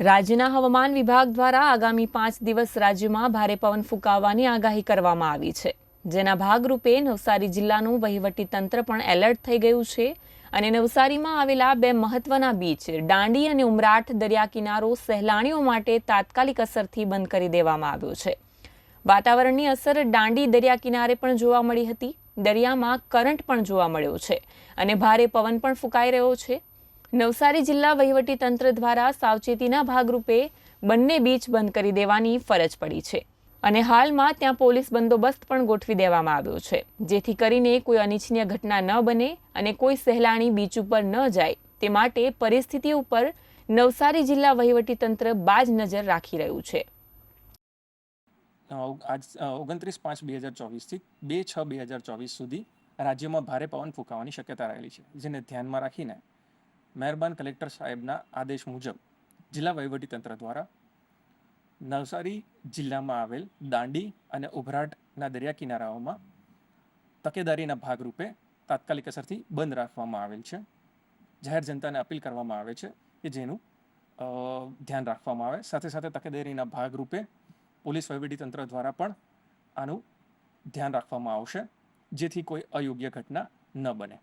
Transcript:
રાજ્યના હવામાન વિભાગ દ્વારા આગામી પાંચ દિવસ રાજ્યમાં ભારે પવન ફૂંકાવવાની આગાહી કરવામાં આવી છે. જેના ભાગરૂપે નવસારી જિલ્લાનું વહીવટી તંત્ર પણ એલર્ટ થઈ ગયું છે અને નવસારીમાં આવેલા બે મહત્વના બીચ, દાંડી અને ઉમરાઠ દરિયા કિનારો સહેલાણીઓ માટે તાત્કાલિક અસરથી બંધ કરી દેવામાં આવ્યો છે. વાતાવરણની અસર દાંડી દરિયા કિનારે પણ જોવા મળી હતી. દરિયામાં કરંટ પણ જોવા મળ્યો છે અને ભારે પવન પણ ફૂંકાઈ રહ્યો છે. નવસારી જિલ્લા વહીવટી તંત્ર દ્વારા સાવચેતીના ભાગરૂપે બંને બીચ બંધ કરી દેવાની ફરજ પડી છે. અને હાલમાં ત્યાં પોલીસ બંદોબસ્ત પણ ગોઠવી દેવામાં આવ્યો છે. જેથી કરીને કોઈ અનિચ્છનીય ઘટના ન બને અને કોઈ સહેલાણી બીચ ઉપર ન જાય. તે માટે પરિસ્થિતિ ઉપર નવસારી જિલ્લા વહીવટી તંત્ર બાજ નજર રાખી રહ્યું છે. આજ ઓગણત્રીસ પાંચ બે હજાર ચોવીસથી બે છ બે હજાર ચોવીસ સુધી રાજ્યમાં ભારે પવન ફૂંકાવાની શક્યતા રહેલી છે, જેને ધ્યાનમાં રાખીને મહેરબાન કલેક્ટર સાહેબના આદેશ મુજબ જિલ્લા વહીવટીતંત્ર દ્વારા નવસારી જિલ્લામાં આવેલ દાંડી અને ઉભરાટના દરિયા કિનારાઓમાં તકેદારીના ભાગરૂપે તાત્કાલિક અસરથી બંધ રાખવામાં આવેલ છે. જાહેર જનતાને અપીલ કરવામાં આવે છે કે જેનું ધ્યાન રાખવામાં આવે. સાથે સાથે તકેદારીના ભાગરૂપે પોલીસ વહીવટીતંત્ર દ્વારા પણ આનું ધ્યાન રાખવામાં આવશે, જેથી કોઈ અયોગ્ય ઘટના ન બને.